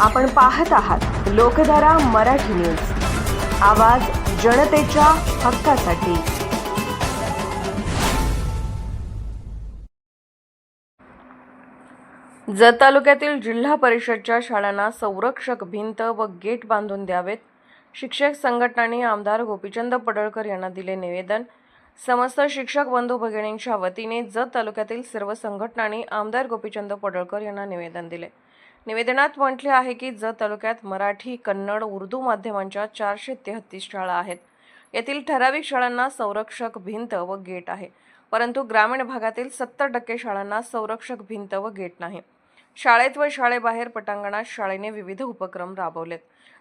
आपण पाहत आहात लोकधारा मराठी न्यूज. आवाज जनतेच्या हक्कासाठी. जत तालुक्यातील जिल्हा परिषदच्या शाळांना संरक्षक भिंत व गेट बांधून द्यावेत. शिक्षक संघटनांनी आमदार गोपीचंद पडळकर यांना दिले निवेदन. समस्त शिक्षक बंधू भगिनींच्या वतीने जत तालुक्यातील सर्व संघटनांनी आमदार गोपीचंद पडळकर यांना निवेदन दिले. निवेदनात म्हटले आहे की जत तालुक्यात मराठी कन्नड उर्दू माध्यमांच्या चारशे तेहतीस शाळा आहेत. येथील ठराविक शाळांना संरक्षक भिंत व गेट आहे. परंतु ग्रामीण भागातील सत्तर टक्के शाळांना संरक्षक भिंत व गेट नाही. शाळेत व शाळेबाहेर पटांगणात शाळेने विविध उपक्रम राबवलेत.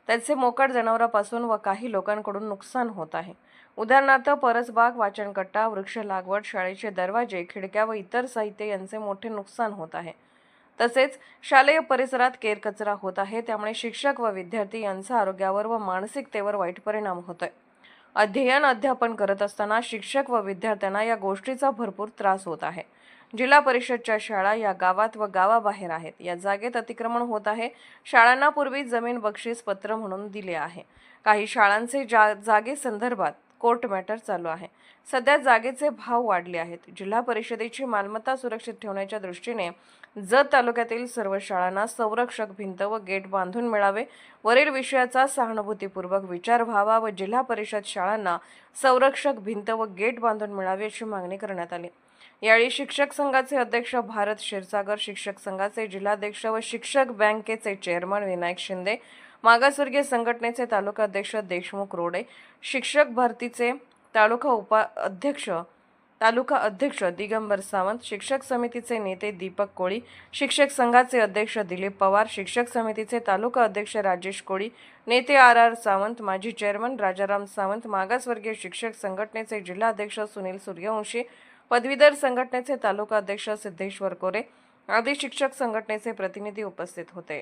त्याचे मोकड जनावरांपासून व काही लोकांकडून नुकसान होत आहे. उदाहरणार्थ परसबाग वाचनकट्टा वृक्ष लागवड शाळेचे दरवाजे खिडक्या व इतर साहित्य यांचे मोठे नुकसान होत आहे. तसेच शालेय परिसरात केरकचरा होत आहे. त्यामुळे शिक्षक व विद्यार्थी यांचा आरोग्यावर व मानसिकतेवर वाईट परिणाम होतोय. अध्ययन अध्यापन करत असताना शिक्षक व विद्यार्थ्यांना या गोष्टीचा भरपूर त्रास होत आहे. जिल्हा परिषदच्या शाळा या गावात व गावाबाहेर आहेत. या जागेत अतिक्रमण होत आहे. शाळांना पूर्वी जमीन बक्षीस पत्र म्हणून दिले आहे. काही शाळांचे जा जागे संदर्भात कोर्ट मॅटर चालू आहे. सध्या जागेचे भाव वाढले आहेत. जिल्हा परिषदेची मालमत्ता सुरक्षित ठेवण्याच्या दृष्टीने जत तालुक्यातील सर्व शाळांना संरक्षक भिंत व गेट बांधून मिळावे. वरील विषयाचा सहानुभूतीपूर्वक विचार व्हावा व जिल्हा परिषद शाळांना संरक्षक भिंत व गेट बांधून मिळावे अशी मागणी करण्यात आली. यावेळी शिक्षक संघाचे अध्यक्ष भारत क्षीरसागर शिक्षक संघाचे जिल्हाध्यक्ष व शिक्षक बँकेचे चेअरमन विनायक शिंदे मागासवर्गीय संघटनेचे तालुका अध्यक्ष देशमुख रोडे शिक्षक भरतीचे तालुका उपाध्यक्ष तालुका अध्यक्ष दिगंबर सावंत शिक्षक समितीचे नेते दीपक कोळी शिक्षक संघाचे अध्यक्ष दिलीप पवार शिक्षक समितीचे तालुका अध्यक्ष राजेश कोळी नेते आर आर सावंत माजी चेअरमन राजाराम सावंत मागासवर्गीय शिक्षक संघटनेचे जिल्हाध्यक्ष सुनील सूर्यवंशी पदवीधर संघटनेचे तालुका अध्यक्ष सिद्धेश्वर कोरे आदी शिक्षक संघटनेचे प्रतिनिधी उपस्थित होते.